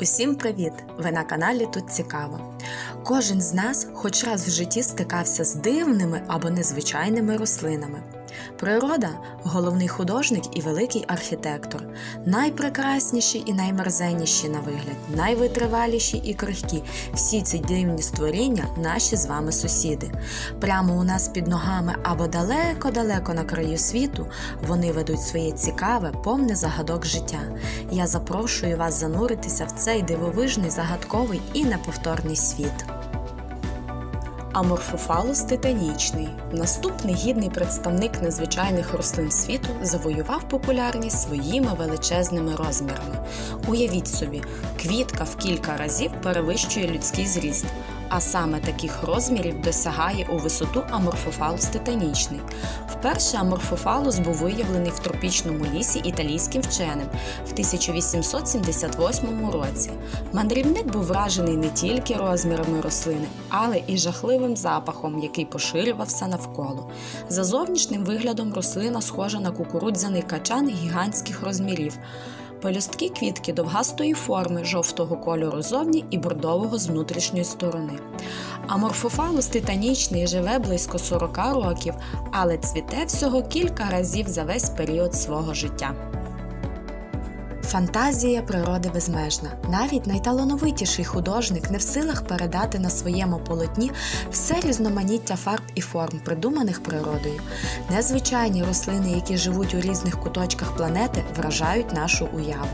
Усім привіт! Ви на каналі Тут Цікаво. Кожен з нас хоч раз в житті стикався з дивними або незвичайними рослинами. Природа головний художник і великий архітектор, найпрекрасніші і наймерзенніші на вигляд, найвитриваліші і крихкі. Всі ці дивні створіння наші з вами сусіди. Прямо у нас під ногами або далеко-далеко на краю світу вони ведуть своє цікаве, повне загадок життя. Я запрошую вас зануритися в цей дивовижний, загадковий і неповторний світ. Аморфофалус титанічний, наступний гідний представник незвичайних рослин світу, завоював популярність своїми величезними розмірами. Уявіть собі, квітка в кілька разів перевищує людський зріст, а саме таких розмірів досягає у висоту аморфофалус титанічний. Вперше аморфофалус був виявлений в тропічному лісі італійським вченим в 1878 році. Мандрівник був вражений не тільки розмірами рослини, але і жахливим запахом, який поширювався навколо. За зовнішнім виглядом рослина схожа на кукурудзяний качан гігантських розмірів. Пелюстки квітки довгастої форми, жовтого кольору зовні і бордового з внутрішньої сторони. Аморфофалус титанічний живе близько 40 років, але цвіте всього кілька разів за весь період свого життя. Фантазія природи безмежна. Навіть найталановитіший художник не в силах передати на своєму полотні все різноманіття фарб і форм, придуманих природою. Незвичайні рослини, які живуть у різних куточках планети, вражають нашу уяву.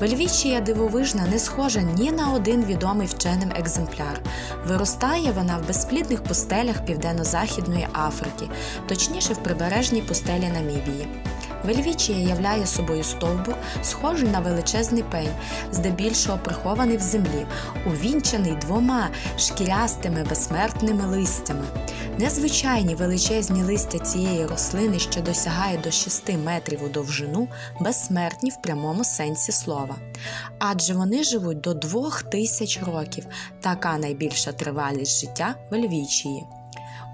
Вельвічія дивовижна не схожа ні на один відомий вченим екземпляр. Виростає вона в безплідних пустелях Південно-Західної Африки, точніше в прибережній пустелі Намібії. Вельвічія являє собою стовбур, схожий на величезний пень, здебільшого прихований в землі, увінчаний двома шкірястими безсмертними листями. Незвичайні величезні листя цієї рослини, що досягає до 6 метрів у довжину, безсмертні в прямому сенсі слова. Адже вони живуть до 2000 років, така найбільша тривалість життя вельвічії.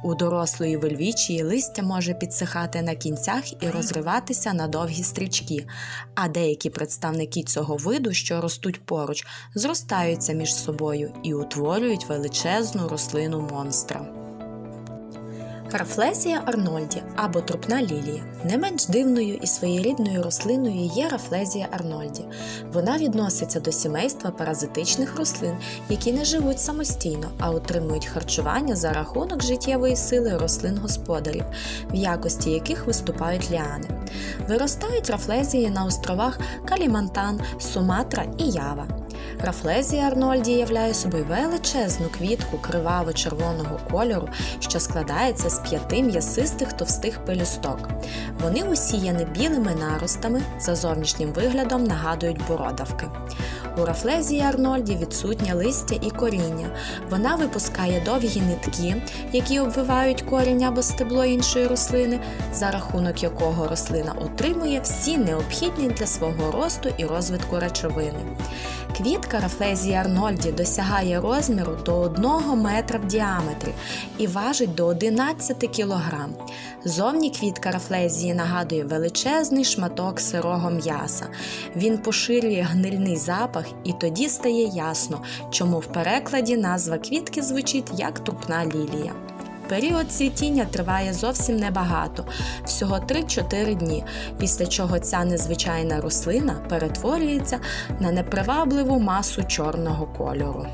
У дорослої вельвічії листя може підсихати на кінцях і розриватися на довгі стрічки, а деякі представники цього виду, що ростуть поруч, зростаються між собою і утворюють величезну рослину монстра. Рафлезія арнольді або трупна лілія. Не менш дивною і своєрідною рослиною є рафлезія арнольді. Вона відноситься до сімейства паразитичних рослин, які не живуть самостійно, а отримують харчування за рахунок життєвої сили рослин господарів, в якості яких виступають ліани. Виростають рафлезії на островах Калімантан, Суматра і Ява. Рафлезія Арнольді являє собою величезну квітку криваво-червоного кольору, що складається з п'яти м'ясистих товстих пелюсток. Вони усіяні білими наростами, за зовнішнім виглядом нагадують бородавки. У рафлезії Арнольді відсутнє листя і коріння. Вона випускає довгі нитки, які обвивають корінь або стебло іншої рослини, за рахунок якого рослина отримує всі необхідні для свого росту і розвитку речовини. Квітка рафлезії Арнольді досягає розміру до 1 метра в діаметрі і важить до 11 кг. Зовні квітка рафлезії нагадує величезний шматок сирого м'яса. Він поширює гнильний запах, і тоді стає ясно, чому в перекладі назва квітки звучить як трупна лілія. Період цвітіння триває зовсім небагато, всього 3-4 дні, після чого ця незвичайна рослина перетворюється на непривабливу масу чорного кольору.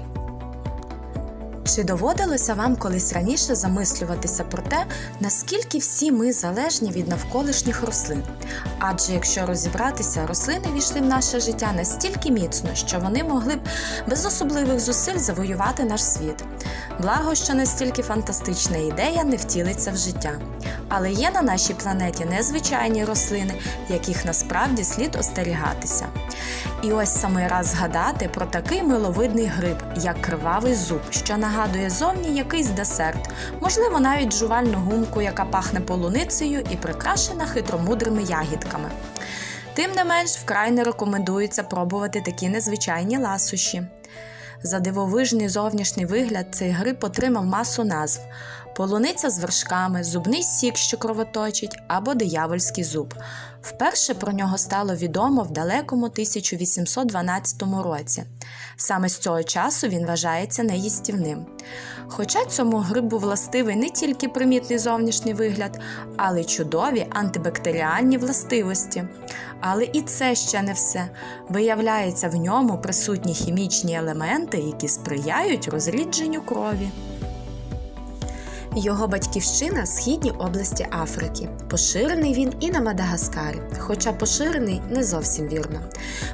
Чи доводилося вам колись раніше замислюватися про те, наскільки всі ми залежні від навколишніх рослин? Адже якщо розібратися, рослини війшли в наше життя настільки міцно, що вони могли б без особливих зусиль завоювати наш світ. Благо, що настільки фантастична ідея не втілиться в життя. Але є на нашій планеті незвичайні рослини, яких насправді слід остерігатися. І ось саме раз згадати про такий миловидний гриб, як кривавий зуб, що нагадує зовні якийсь десерт, можливо, навіть жувальну гумку, яка пахне полуницею і прикрашена хитромудрими ягідками. Тим не менш, вкрай не рекомендується пробувати такі незвичайні ласощі. За дивовижний зовнішній вигляд цей гриб отримав масу назв: полуниця з вершками, зубний сік, що кровоточить, або диявольський зуб. Вперше про нього стало відомо в далекому 1812 році. Саме з цього часу він вважається неїстівним. Хоча цьому грибу властивий не тільки примітний зовнішній вигляд, але й чудові антибактеріальні властивості. Але і це ще не все. Виявляється, в ньому присутні хімічні елементи, які сприяють розрідженню крові. Його батьківщина східні області Африки. Поширений він і на Мадагаскарі, хоча поширений не зовсім вірно.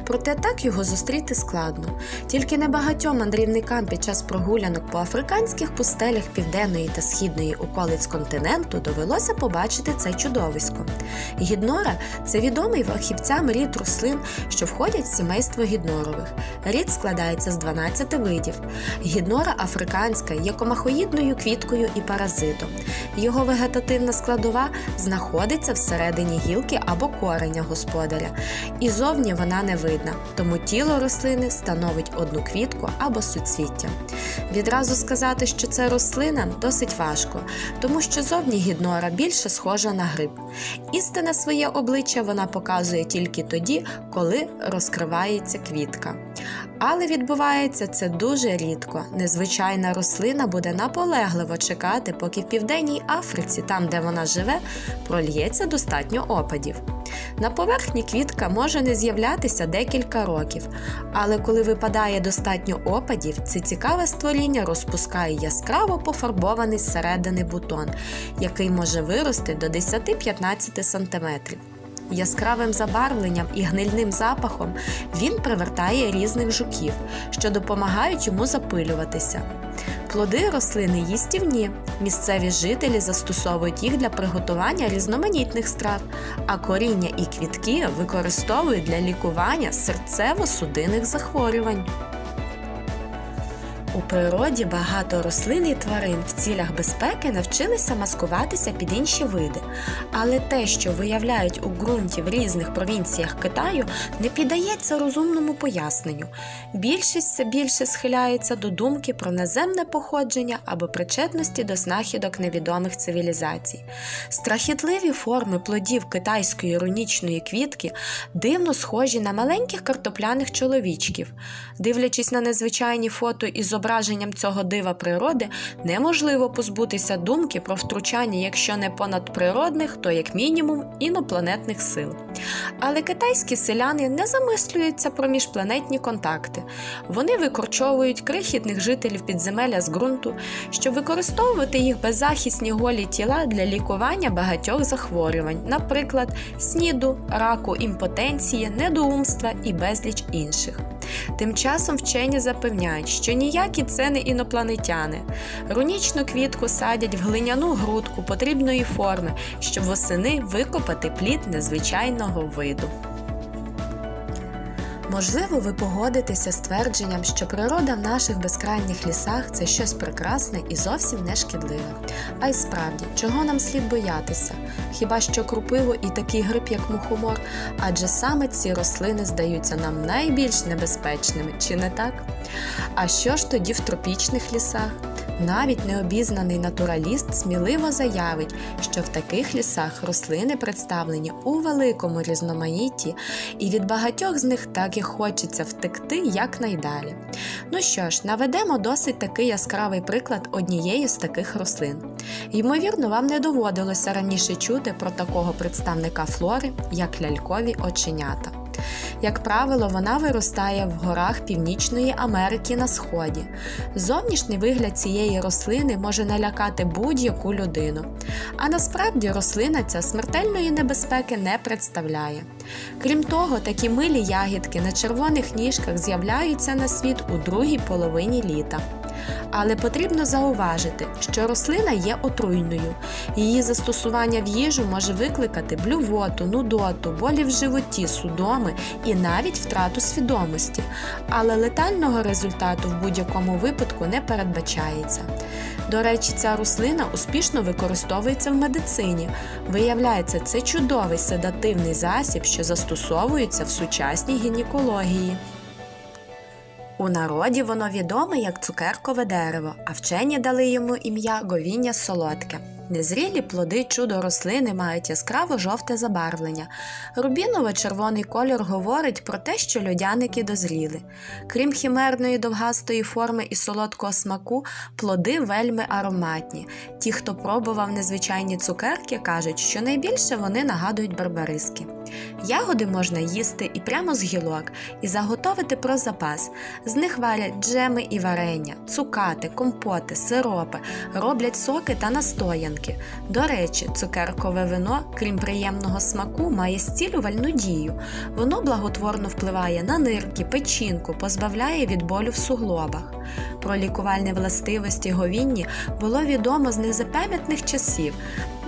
Проте так його зустріти складно. Тільки небагатьом мандрівникам під час прогулянок по африканських пустелях південної та східної околиць континенту довелося побачити це чудовисько. Гіднора це відомий фахівцям рід рослин, що входять в сімейство гіднорових. Рід складається з 12 видів. Гіднора африканська є комахоїдною квіткою і паразитом. Його вегетативна складова знаходиться всередині гілки або кореня господаря, і зовні вона не видна, тому тіло рослини становить одну квітку або суцвіття. Відразу сказати, що це рослина, досить важко, тому що зовні гіднора більше схожа на гриб. Істинне своє обличчя вона показує тільки тоді, коли розкривається квітка. Але відбувається це дуже рідко. Незвичайна рослина буде наполегливо чекати, поки в південній Африці, там де вона живе, прольється достатньо опадів. На поверхні квітка може не з'являтися декілька років, але коли випадає достатньо опадів, це цікаве створіння розпускає яскраво пофарбований зсередини бутон, який може вирости до 10-15 см. Яскравим забарвленням і гнильним запахом він привертає різних жуків, що допомагають йому запилюватися. Плоди рослини їстівні. Місцеві жителі застосовують їх для приготування різноманітних страв, а коріння і квітки використовують для лікування серцево-судинних захворювань. У природі багато рослин і тварин в цілях безпеки навчилися маскуватися під інші види, але те, що виявляють у ґрунті в різних провінціях Китаю, не піддається розумному поясненню. Більшість все більше схиляється до думки про наземне походження або причетності до знахідок невідомих цивілізацій. Страхітливі форми плодів китайської рунічної квітки дивно схожі на маленьких картопляних чоловічків. Дивлячись на незвичайні фото із зображенням цього дива природи, неможливо позбутися думки про втручання, якщо не понадприродних, то як мінімум інопланетних сил. Але китайські селяни не замислюються про міжпланетні контакти. Вони викорчовують крихітних жителів підземелля з ґрунту, щоб використовувати їх беззахисні голі тіла для лікування багатьох захворювань, наприклад, сніду, раку, імпотенції, недоумства і безліч інших. Тим часом вчені запевняють, що ніякі це не інопланетяни. Рунічну квітку садять в глиняну грудку потрібної форми, щоб восени викопати плід незвичайного виду. Можливо, ви погодитеся з твердженням, що природа в наших безкрайніх лісах це щось прекрасне і зовсім не шкідливе. А й справді, чого нам слід боятися? Хіба що крупиво і такий гриб, як мухомор, адже саме ці рослини здаються нам найбільш небезпечними, чи не так? А що ж тоді в тропічних лісах? Навіть необізнаний натураліст сміливо заявить, що в таких лісах рослини представлені у великому різноманітті, і від багатьох з них так і хочеться втекти якнайдалі. Ну що ж, наведемо досить такий яскравий приклад однієї з таких рослин. Ймовірно, вам не доводилося раніше чути про такого представника флори, як лялькові оченята. Як правило, вона виростає в горах Північної Америки на сході. Зовнішній вигляд цієї рослини може налякати будь-яку людину. А насправді рослина ця смертельної небезпеки не представляє. Крім того, такі милі ягідки на червоних ніжках з'являються на світ у другій половині літа. Але потрібно зауважити, що рослина є отруйною. Її застосування в їжу може викликати блювоту, нудоту, болі в животі, судоми і навіть втрату свідомості. Але летального результату в будь-якому випадку не передбачається. До речі, ця рослина успішно використовується в медицині. Виявляється, це чудовий седативний засіб, що застосовується в сучасній гінекології. У народі воно відоме як цукеркове дерево, а вчені дали йому ім'я говіння солодке. Незрілі плоди чудо рослини мають яскраво жовте забарвлення. Рубіново-червоний кольор говорить про те, що льодяники дозріли. Крім хімерної довгастої форми і солодкого смаку, плоди вельми ароматні. Ті, хто пробував незвичайні цукерки, кажуть, що найбільше вони нагадують барбариски. Ягоди можна їсти і прямо з гілок, і заготовити про запас. З них варять джеми і варення, цукати, компоти, сиропи, роблять соки та настоянки. До речі, цукеркове вино, крім приємного смаку, має зцілювальну дію. Воно благотворно впливає на нирки, печінку, позбавляє від болю в суглобах. Про лікувальні властивості говінні було відомо з незапам'ятних часів.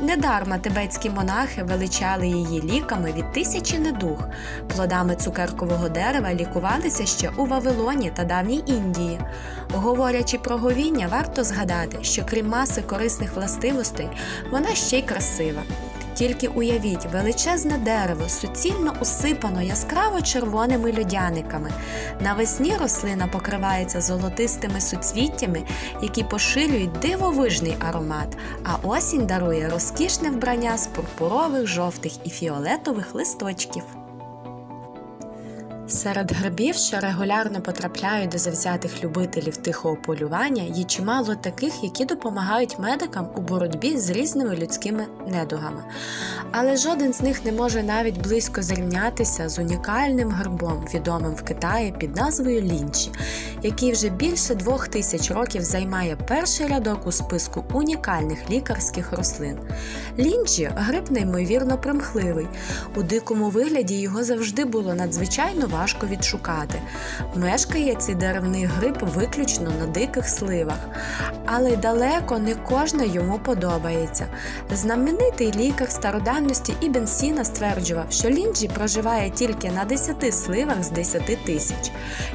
Недарма тибетські монахи величали її ліками від тисячі недуг. Плодами цукеркового дерева лікувалися ще у Вавилоні та давній Індії. Говорячи про говіння, варто згадати, що крім маси корисних властивостей, вона ще й красива. Тільки уявіть величезне дерево, суцільно усипано яскраво червоними льодяниками. Навесні рослина покривається золотистими суцвіттями, які поширюють дивовижний аромат, а осінь дарує розкішне вбрання з пурпурових, жовтих і фіолетових листочків. Серед грибів, що регулярно потрапляють до завзятих любителів тихого полювання, є чимало таких, які допомагають медикам у боротьбі з різними людськими недугами. Але жоден з них не може навіть близько зрівнятися з унікальним грибом, відомим в Китаї під назвою лінчі, який вже більше двох тисяч років займає перший рядок у списку унікальних лікарських рослин. Лінчі гриб неймовірно примхливий. У дикому вигляді його завжди було надзвичайно важко відшукати. Мешкає цей деревний гриб виключно на диких сливах, але далеко не кожна йому подобається. Знаменитий лікар стародавності Ібн Сіна стверджував, що лінджі проживає тільки на 10 сливах з 10 тисяч.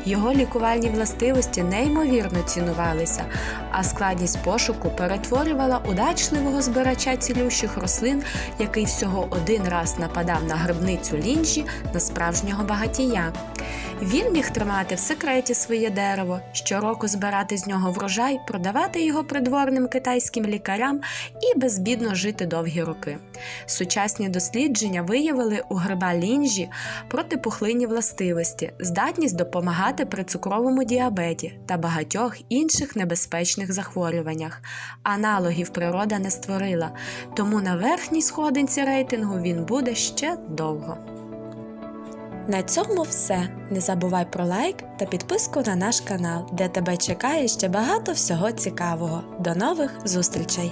Його лікувальні властивості неймовірно цінувалися, а складність пошуку перетворювала удачливого збирача цілющих рослин, який всього один раз нападав на грибницю лінджі на справжнього багатія. Він міг тримати в секреті своє дерево, щороку збирати з нього врожай, продавати його придворним китайським лікарям і безбідно жити довгі роки. Сучасні дослідження виявили у гриба лінжі протипухлинні властивості, здатність допомагати при цукровому діабеті та багатьох інших небезпечних захворюваннях. Аналогів природа не створила, тому на верхній сходинці рейтингу він буде ще довго. На цьому все. Не забувай про лайк та підписку на наш канал, де тебе чекає ще багато всього цікавого. До нових зустрічей!